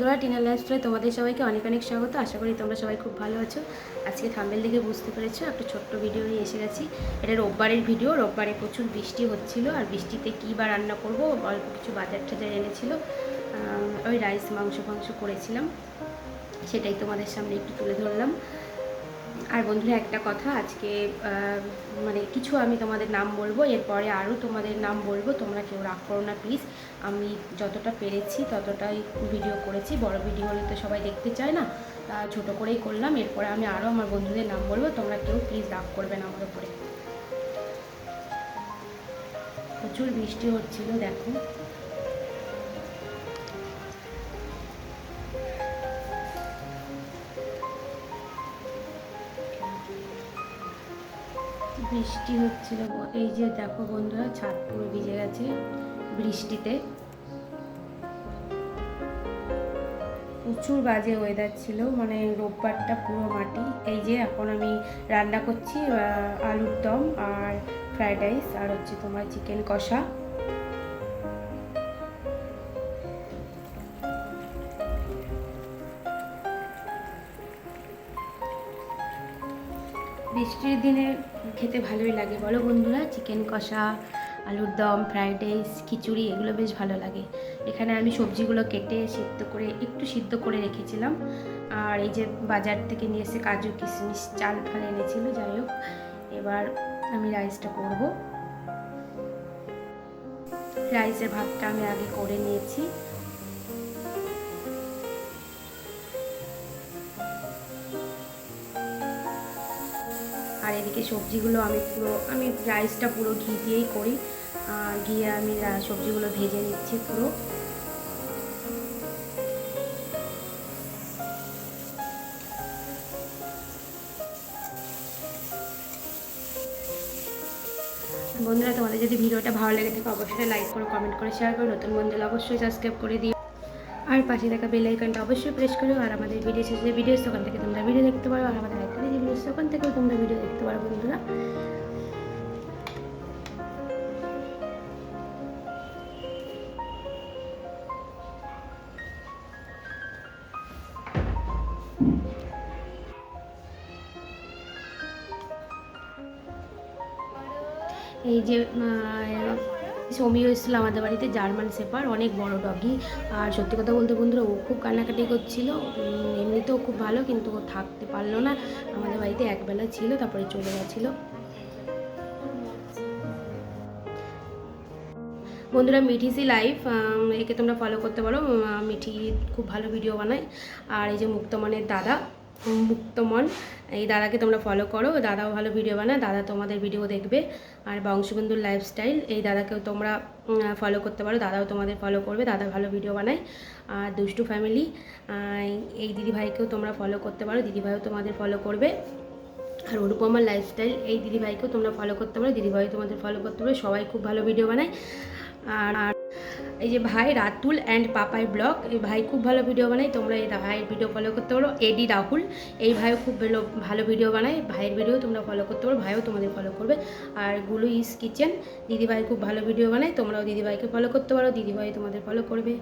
বন্ধুরা টিনার লাইফস্টাইলে তোমাদের সবাইকে অনেক অনেক স্বাগত। আশা করি তোমরা সবাই খুব ভালো আছো। আজকে থাম্বেল দেখে বুঝতে পেরেছ, একটা ছোট্ট ভিডিও নিয়ে এসে গেছি। এটা রোববারের ভিডিও রোববারে প্রচুর বৃষ্টি হচ্ছিল, আর বৃষ্টিতে কী বা রান্না করব, অল্প কিছু বাজার টাজার এনেছিল। ওই রাইস মাংস ফাংস করেছিলাম, সেটাই তোমাদের সামনে একটু তুলে ধরলাম। আর বন্ধুরা, একটা কথা, আজকে মানে কিছু আমি তোমাদের নাম বলব, এরপরে আরও তোমাদের নাম বলব, তোমরা কেউ রাগ করো না প্লিজ আমি যতটা পেরেছি, ততটাই ভিডিও করেছি, বড় ভিডিও হলে তো সবাই দেখতে চায় না, তা ছোটো করেই করলাম, এরপরে আমি আরও আমার বন্ধুদের নাম বলব, তোমরা কেউ প্লিজ রাগ করবে না আমার উপরে। প্রচুর বৃষ্টি হচ্ছিল, দেখো। বৃষ্টি হচ্ছিল এই যে দেখো বন্ধুরা, ছাদ পুরো ভিজে গেছে বৃষ্টিতে। প্রচুর বাজে ওয়েদার ছিল মানে রোববারটা পুরো মাটি। এই যে এখন আমি রান্না করছি আলুর দম আর ফ্রায়েড রাইস আর হচ্ছে তোমার চিকেন কষা। বৃষ্টির দিনে খেতে ভালোই লাগে। বলো বন্ধুরা চিকেন কষা, আলুর দম ফ্রাইড রাইস খিচুড়ি, এগুলো বেশ ভালো লাগে। এখানে আমি সবজিগুলো কেটে সিদ্ধ করে, একটু সিদ্ধ করে রেখেছিলাম। আর এই যে বাজার থেকে নিয়ে এসে কাজু, কিশমিশ, চাল ফাল এনেছিল, যাই হোক, এবার আমি রাইসটা করব। রাইসের ভাতটা আমি আগে করে নিয়েছি। আর এদিকে সবজিগুলো আমি পুরো, আমি রাইসটা পুরো ঘি দিয়েই করি। ঘিয়ে আমি সবজিগুলো ভেজে নিচ্ছি পুরো। বন্ধুরা, তোমাদের যদি ভিডিওটা ভালো লেগে থাকে, অবশ্যই লাইক করো কমেন্ট করে শেয়ার করো। নতুন বন্ধুরা অবশ্যই সাবস্ক্রাইব করে দিও। আর পাশে থাকা বেল আইকনটা অবশ্যই প্রেস করো। আর আমাদের ভিডিও শেষে ভিডিও ওখান থেকে তোমরা ভিডিও দেখতে পারো। আর আমাদের ভিডিও ওখান থেকেও তোমরা ভিডিও দেখতে পারো বন্ধুরা। এই যে সমীর এসেছিল আমাদের বাড়িতে, জার্মান সেপার অনেক বড় ডগি। আর সত্যি কথা বলতে বন্ধুরা, ও খুব কান্নাকাটি করছিল। এমনিতেও খুব ভালো, কিন্তু ও থাকতে পারল না। আমাদের বাড়িতে একবেলা ছিল, তারপরে চলে গেছিল। বন্ধুরা মিঠিসি লাইফ একে তোমরা ফলো করতে পারো। মিঠি খুব ভালো ভিডিও বানায়। আর এই যে মুক্তমানের দাদা মুক্তমন। এই দাদাকে তোমরা ফলো করো। দাদাও ভালো ভিডিও বানায়। দাদা তোমাদের ভিডিও দেখবে। আর বংশবন্ধুর লাইফস্টাইল এই দাদাকেও তোমরা ফলো করতে পারো। দাদাও তোমাদের ফলো করবে। দাদা ভালো ভিডিও বানায়। আর দুষ্টু ফ্যামিলি এই দিদিভাইকেও তোমরা ফলো করতে পারো। দিদিভাইও তোমাদের ফলো করবে। আর অনুপমার লাইফস্টাইল এই দিদিভাইকেও তোমরা ফলো করতে পারো। দিদিভাই তোমাদের ফলো করতে পারো সবাই খুব ভালো ভিডিও বানায়। আর আর এই যে ভাই রাতুল অ্যান্ড পাপাই ব্লগ, এই ভাই খুব ভালো ভিডিও বানায়, তোমরা এই ভাইয়ের ভিডিও ফলো করতে পারো এডি রাহুল, এই ভাইও খুব ভালো ভালো ভিডিও বানায়, ভাইয়ের ভিডিও তোমরা ফলো করতে পারো, ভাইও তোমাদের ফলো করবে। আরগুলো ইস কিচেন দিদিভাই খুব ভালো ভিডিও বানায়, তোমরাও দিদিভাইকে ফলো করতে পারো, দিদিভাই তোমাদের ফলো করবে।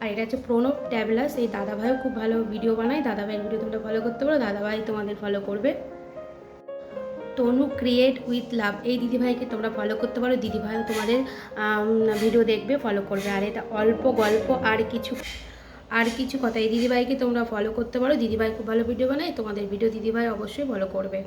আর এটা হচ্ছে প্রণব ট্যাবলাস এই দাদাভাইও খুব ভালো ভিডিও বানায়, দাদাভাইয়ের ভিডিও তোমরা ফলো করতে পারো, দাদাভাই তোমাদের ফলো করবে। তনু ক্রিয়েট উইথ লাভ এই দিদিভাইকে তোমরা ফলো করতে পারো। দিদিভাইও তোমাদের ভিডিও দেখবে ফলো করবে। আর এটা অল্প গল্প, আর কিছু আর কিছু কথা। এই দিদিভাইকে তোমরা ফলো করতে পারো। দিদিভাই খুব ভালো ভিডিও বানায়। তোমাদের ভিডিও দিদিভাই অবশ্যই ফলো করবে।